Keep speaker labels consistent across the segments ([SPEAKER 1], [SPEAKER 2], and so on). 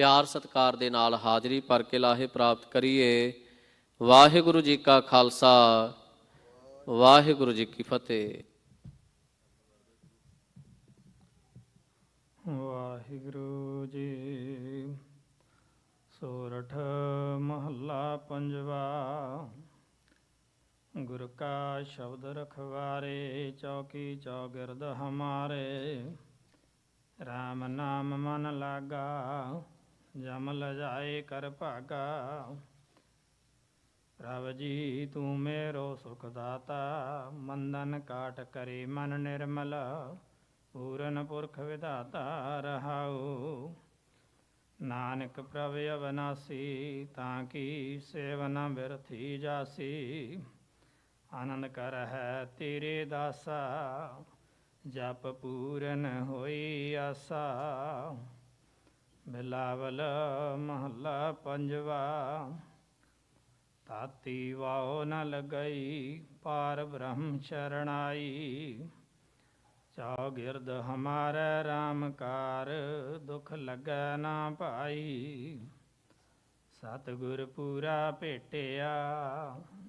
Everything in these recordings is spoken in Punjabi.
[SPEAKER 1] ਪਿਆਰ ਸਤਿਕਾਰ ਦੇ ਨਾਲ ਹਾਜ਼ਰੀ ਭਰ ਕੇ ਲਾਹੇ ਪ੍ਰਾਪਤ ਕਰੀਏ। ਵਾਹਿਗੁਰੂ ਜੀ ਕਾ ਖਾਲਸਾ, ਵਾਹਿਗੁਰੂ ਜੀ ਕੀ ਫਤਿਹ।
[SPEAKER 2] ਵਾਹਿਗੁਰੂ ਜੀ, ਸੋਰਠ ਮਹੱਲਾ ਪੰਜਵਾ, ਗੁਰ ਕਾ ਸ਼ਬਦ ਰਖਵਾਰੇ, ਚੌਕੀ ਚੌਗਿਰਦ ਹਮਾਰੇ। RAM ਨਾਮ ਮਨ ਲਾਗਾ ਜਮ ਲਜਾਏ ਕਰ ਭਾਗਾ। ਪ੍ਰਭ ਜੀ, ਤੂੰ ਮੇਰੋ ਸੁਖ ਦਾਤਾ ਮੰਦਨ ਕਾਟ ਕਰੇ ਮਨ ਨਿਰਮਲ। ਪੂਰਨ ਪੁਰਖ ਵਿਧਾਤਾ ਰਹਾਉ। ਨਾਨਕ ਪ੍ਰਭ ਅਵਨਾਸੀ, ਤਾਂ ਕੀ ਸੇਵਨਾ ਬਿਰਥੀ ਜਾਸੀ। ਆਨੰਦ ਕਰ ਹੈ ਤੇਰੇ ਦਾਸਾ, ਜਪ ਪੂਰਨ ਹੋਈ ਆਸਾ। ਬਿਲਾਵਲ ਮਹੱਲਾ ਪੰਜਵਾ ਤਾਤੀ ਵਾਓ ਨ ਲਗਈ, ਪਾਰ ਬ੍ਰਹਮ ਸ਼ਰਣਾਈ। ਚੌਗਿਰਦ ਹਮਾਰੇ RAM ਕਾਰ, ਦੁਖ ਲੱਗੈ ਨਾ ਭਾਈ। ਸਤਿਗੁਰ ਪੂਰਾ ਭੇਟਿਆ,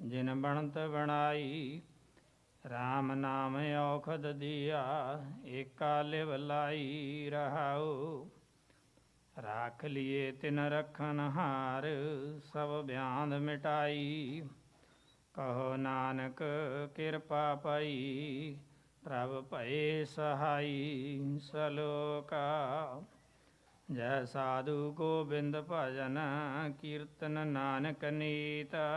[SPEAKER 2] ਜਿਨ ਬਣਤ ਬਣਾਈ। RAM ਨਾਮ ਔਖਦ ਦਿਆ, ਏਕਾ ਲਿਵ ਲਾਈ ਰਹਾਉ। ਰਾਖ ਲਿਏ ਤਿਨ ਰਖਨ ਹਾਰ, ਸਭ ਬਿਆੰਦ ਮਿਟਾਈ। ਕਹੋ ਨਾਨਕ, ਕਿਰਪਾ ਪਈ, ਪ੍ਰਭ ਭਏ ਸਹਾਈ ਸਲੋਕਾ। ਜੈ ਸਾਧੂ ਗੋਬਿੰਦ ਭਜਨ, ਕੀਰਤਨ ਨਾਨਕ ਨੀਤਾ।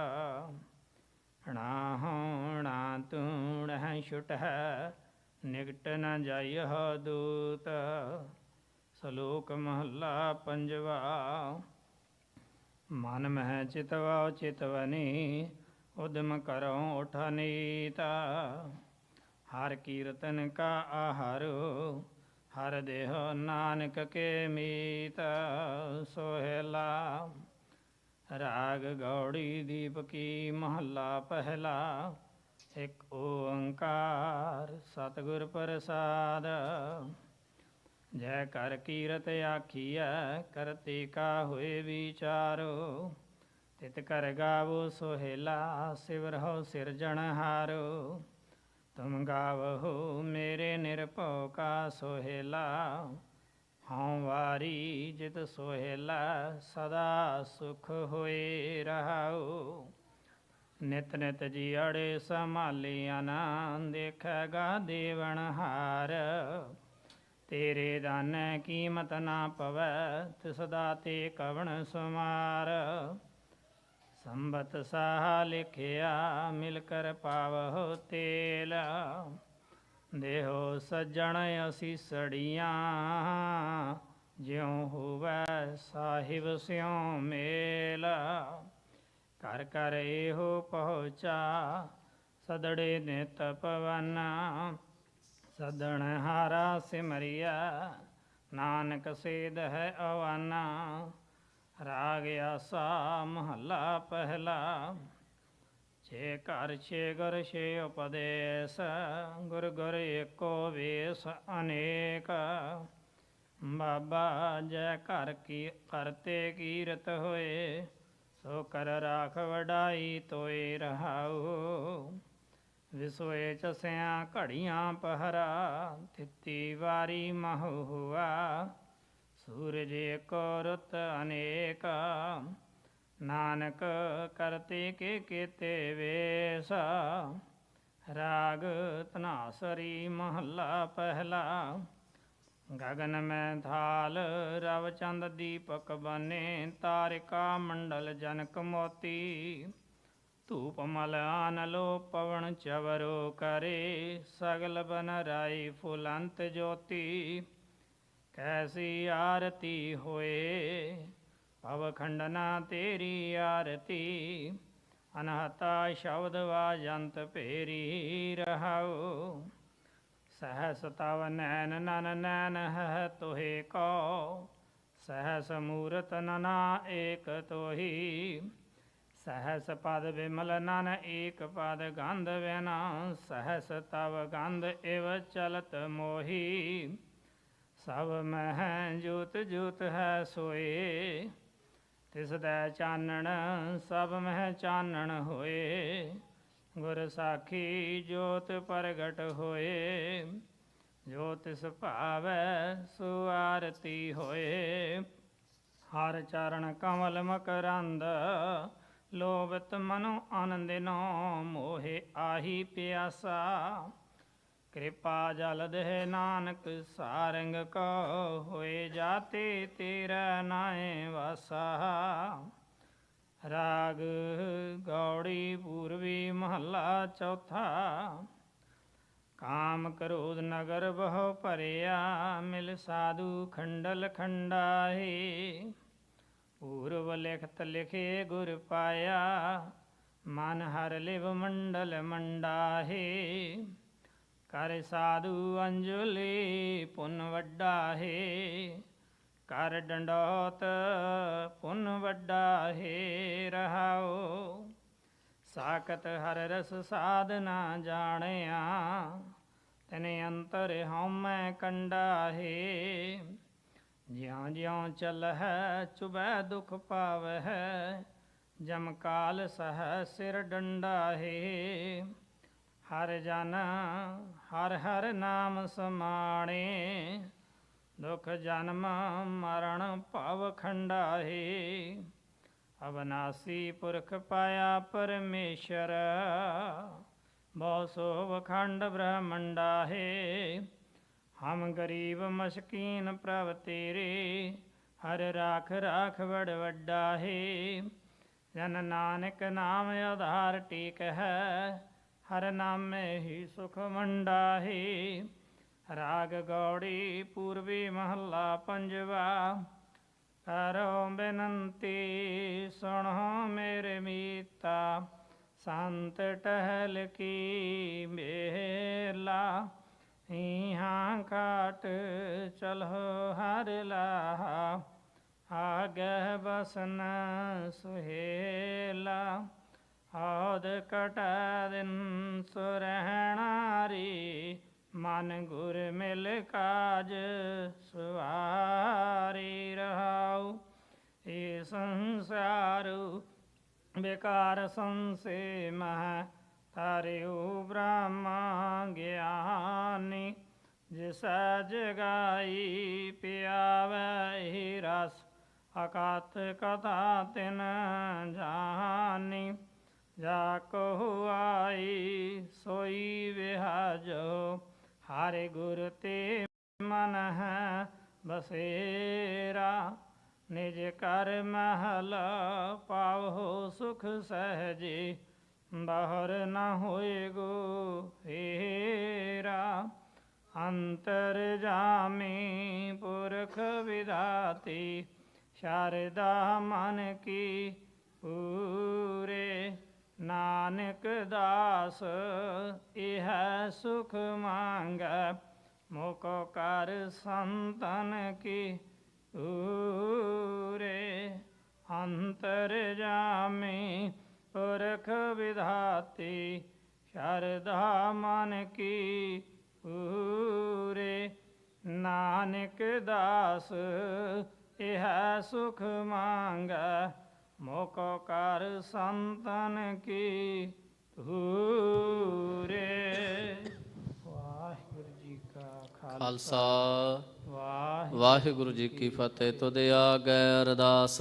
[SPEAKER 2] ਹਣਾ ਹੋਣਾ ਤੂਣ ਹੈ ਛੁਟ ਹੈ ਨਿਕਟ ਨ ਜਾਇਹ ਦੂਤ। ਸ਼ਲੋਕ ਮਹੱਲਾ ਪੰਜਵਾ। ਮਨ ਮਹਿ ਚਿਤਵਾ ਚਿਤਵਨੀ ਉਦਮ ਕਰੋ ਉਠਨੀਤਾ ਹਰ ਕੀਰਤਨ ਕਾ ਆਹਾਰ, ਹਰ ਦੇਹ ਨਾਨਕ ਕੇ ਮੀਤ। ਸੋਹਿਲਾ ਰਾਗ ਗੌੜੀ ਦੀਪ ਕੀ ਮਹੱਲਾ ਪਹਿਲਾ। ਇੱਕ ਓੰਕਾਰ ਸਤਿਗੁਰ ਪ੍ਰਸਾਦ। ਜੈ ਕਰ ਕੀਰਤ ਆਖੀਐ ਕਰਤੇ ਕਾ ਹੋਏ ਵਿਚਾਰੋ। ਤਿਤ ਕਰ ਗਾਵੋ ਸੋਹਿਲਾ ਸਿਵਰਹੁ ਸਿਰਜਣਹਾਰੋ ਤੁਮ ਗਾਵਹੁ ਮੇਰੇ ਨਿਰਭਉ ਕਾ ਸੋਹਿਲਾ, ਹਉ ਵਾਰੀ ਜਿਤ ਸੋਹਿਲਾ, ਸਦਾ ਸੁਖ ਹੋਏ ਰਹਾਉ। ਨਿਤ ਨਿਤ ਜੀੜੇ ਸੰਭਾਲੀ ਆਨੰਦ ਦੇਖਗਾ ਦੇਵਨ ਹਾਰ। ਤੇਰੇ ਦਾਨ ਕੀਮਤ ਨਾ ਪਵੈ, ਤਿਸ ਦਾਤੇ ਕਵਣ ਸੁਮਾਰ। ਸੰਬਤ ਸਾਹ ਲਿਖਿਆ, ਮਿਲ ਕਰ ਪਾਵਹੁ ਤੇਲ। ਦੇਹੋ ਸੱਜਣ ਅਸੀਂ ਸੜੀਆਂ, ਜਿਉ ਹੋਵੈ ਸਾਹਿਬ ਸਿਉ ਮੇਲ। ਕਰ ਕਰ ਇਹੋ ਪਹੁੰਚਾ, ਸਦੜੇ ਨਿਤ ਪਵਨ। ਸਦਣ ਹਾਰਾ ਸਿਮਰਿਆ, ਨਾਨਕ ਸੇਧ ਹੈ ਅਵਾਨਾ, ਰਾਗ ਆਸਾ ਮਹੱਲਾ ਪਹਿਲਾ। ਛੇ ਘਰ, ਛੇ ਗੁਰ ਛੇ ਉਪਦੇਸ਼, ਗੁਰ ਗੁਰ ਏਕੋ ਵੇਸ ਅਨੇਕ। ਬਾਬਾ ਜੈ ਘਰ ਕੀ ਕਰਤੇ ਕੀਰਤ ਹੋਏ, ਸੋ ਕਰ ਰਾਖ ਵਡਾਈ ਤੋਏ ਰਹਾਉ। ਵਿਸੋਏ ਚਸਿਆ ਘੜੀਆਂ ਪਹਰਾ, ਤਿੱਤੀ ਵਾਰੀ ਮਹੁ ਹੁਆ। ਸੂਰਜ ਏਕੋ ਰੁੱਤ ਅਨੇਕ, ਨਾਨਕ ਕਰਤੇ ਕੇ ਕੀਤੇ ਵੇਸ। ਰਾਗ ਤਨਾਸਰੀ ਮਹੱਲਾ ਪਹਿਲਾ, ਗਗਨ ਮੈਂ ਥਾਲ ਰਵਚੰਦ ਦੀਪਕ ਬਨੇ, ਤਾਰਿਕਾ ਮੰਡਲ ਜਨਕ ਮੋਤੀ। ਧੂਪ ਮਲ ਆਨਲੋ ਪਵਨ ਚਵਰੋ ਕਰੇ, ਸਗਲ ਬਨ ਰਾਈ ਫੁਲੰਤ ਜੋਤੀ। ਕੈਸੀ ਆਰਤੀ ਹੋਏ, ਭਵ ਖੰਡਨਾ ਤੇਰੀ ਆਰਤੀ। ਅਨਹਤਾ ਸ਼ਬਦ ਵਾਜੰਤ ਭੇਰੀ ਰਹਾਉ। ਸਹਸ ਤਵ ਨੈਨ ਨਨ ਨੈਨ ਹੈ ਤੋਹੇ ਕੋ ਸਹਸ ਮੂਰਤ ਨਨਾ ਏਕ ਤੋਹੀ। ਸਹਸ ਪਦ ਵਿਮਲ ਨਨ, ਏਕ ਪਦ ਗੰਧ ਵਿਨਾ ਸਹਸ ਤਵ ਗੰਧ ਇਵ ਚਲਤ ਮੋਹੀ। ਸਭ ਮਹਿ ਜੋਤ ਜੋਤ ਹੈ ਸੋਏ, ਤਿਸ ਦਾ ਚਾਨਣ ਸਭ ਮਹਿ ਚਾਨਣ ਹੋਏ। ਗੁਰ ਸਾਖੀ ਜੋਤ ਪ੍ਰਗਟ ਹੋਏ, ਜੋ ਤਿਸ ਭਾਵੈ ਸੋ ਆਰਤੀ ਹੋਏ। ਹਰ ਚਰਨ ਕਮਲ ਮਕਰੰਦ ਲੋਭਿਤ ਮਨੋ ਆਨੰਦਿਨੋ ਮੋਹਿ ਆਹੀ ਪਿਆਸਾ। ਕਿਰਪਾ ਜਲ ਦੇਹ ਨਾਨਕ, ਸਾਰੰਗ ਕੋ ਹੋਏ ਜਾਤੇ ਤੇਰਾ ਨਾਏ ਵਾਸਾ। ਰਾਗ ਗੌੜੀ ਪੂਰਵੀ ਮਹੱਲਾ ਚੌਥਾ। ਕਾਮ ਕਰੋਧ ਨਗਰ ਬਹੁ ਭਰਿਆ, ਮਿਲ ਸਾਧੂ ਖੰਡਲ ਖੰਡਾਹੀ। ਪੂਰਵ ਲਿਖਤ ਲਿਖੇ ਗੁਰ ਪਾਇਆ ਮਨ ਹਰ ਲਿਵ ਮੰਡਲ ਮੰਡਾਹੇ ਕਰ ਸਾਧੂ ਅੰਜਲੀ ਪੁੰਨ ਵੱਡਾ ਕਰ ਡੰਡੋਤ ਪੁੰਨ ਵੱਡਾ ਹੈ ਰਹਾਓ ਸਾਖਤ ਹਰ ਰਸ ਸਾਧਨਾ ਜਾਣਿਆ ਤਨੇ ਅੰਤਰ ਹਉਮੈ ਕੰਡਾ ਜਿਉਂ ਜਿਉ ਚਲਹਿ ਚੁਬੈ ਦੁਖ ਪਾਵਹਿ, ਜਮ ਕਾਲ ਸਹਿ ਸਿਰ ਡੰਡਾ ਹੈ ਹਰ ਜਨ ਹਰ ਹਰ ਨਾਮ ਸਮਾਣੇ, ਦੁਖ ਜਨਮ ਮਰਨ ਭਵ ਖੰਡਾਹੇ। ਅਵਨਾਸੀ ਪੁਰਖ ਪਾਇਆ ਪਰਮੇਸ਼ਰ, ਬਹੁ ਸੋ ਵਖੰਡ ਬ੍ਰਹਮੰਡਾ ਹੈ ਹਮ ਗਰੀਬ ਮਸਕੀਨ ਪ੍ਰਭ ਤੇਰੇ, ਹਰ ਰਾਖ ਰਾਖ ਵਡ ਵੱਡਾ ਹੈ। ਜਨ ਨਾਨਕ ਨਾਮ ਆਧਾਰ ਟੇਕ ਹੈ, ਹਰ ਨਾਮੇ ਹੀ ਸੁਖ ਮੰਡਾ ਹੈ। ਰਾਗ ਗੌੜੀ ਪੂਰਬੀ ਮਹੱਲਾ ਪੰਜਵਾ, ਕਰੋ ਬੇਨੰਤੀ, ਸੁਣੋ ਮੇਰੇ ਮੀਤਾ, ਸੰਤ ਟਹਿਲ ਕੀ ਮੇਲਾ। ਇਹਾਂ ਕਾਟ ਚਲੋ ਹਰ ਲਾਹਾ, ਆਗਹਿ ਬਸਨ ਸੁਹੇਲਾ। ਆਦ ਕਟ ਦਿਨ ਸੁਰਹਿਣਾਰੀ ਮਨ ਗੁਰ ਮਿਲ ਕਾਜ ਸੁਆਰੀ ਰਹਾਉ। ਏ ਸੰਸਾਰੂ ਬੇਕਾਰ ਸੰਸੇ ਮਹ ਤਾਰਿਉ ਜਿਸ ਜਗਾਈ ਪਿਆਵੈ ਰਸ ਅਕਾਤ ਕਥਾ ਤਿਨ ਜਾਨੀ ਜਾ ਕੋ ਆਈ ਸੋਈ ਵਿਹਾਜੋ, ਹਰਿ ਗੁਰ ਤੇ ਮਨ ਹੈ ਬਸੇਰਾ। ਨਿਜ ਕਰ ਮਹਲ ਪਾਵੋ ਸੁਖ ਸਹਜੇ, ਬਾਹਰ ਨ ਹੋਏਗੋ ਹੇਰਾ। ਅੰਤਰ ਜਾਮੀ ਪੁਰਖ ਵਿਦਾਤੀ ਸ਼ਾਰਦਾ ਮਨ ਕੀ ਪੂਰੇ, ਨਾਨਕ ਦਾਸ ਇਹ ਸੁਖ ਮੰਗੈ ਮੋਕੋ ਕਰ ਸੰਤਨ ਕੀ ਪੂਰੇ, ਅੰਤਰ ਜਾਮੀ ਪੁਰਖ ਵਿਧਾਤੀ, ਸ਼ਰਧਾ ਮਨ ਕੀ ਪੂਰੇ ਨਾਨਕ ਦਾਸ ਇਹ ਸੁਖ ਮੰਗੈ। ਮੋਕੋ ਕਰ ਸੰਤਨ ਕੀ ਪੂਰੇ ਵਾਹਿਗੁਰੂ ਜੀ ਕਾ ਖਾਲਸਾ। ਵਾਹਿਗੁਰੂ
[SPEAKER 1] ਜੀ ਕੀ ਫਤਿਹ। ਤੁਧ ਆਗੇ ਅਰਦਾਸ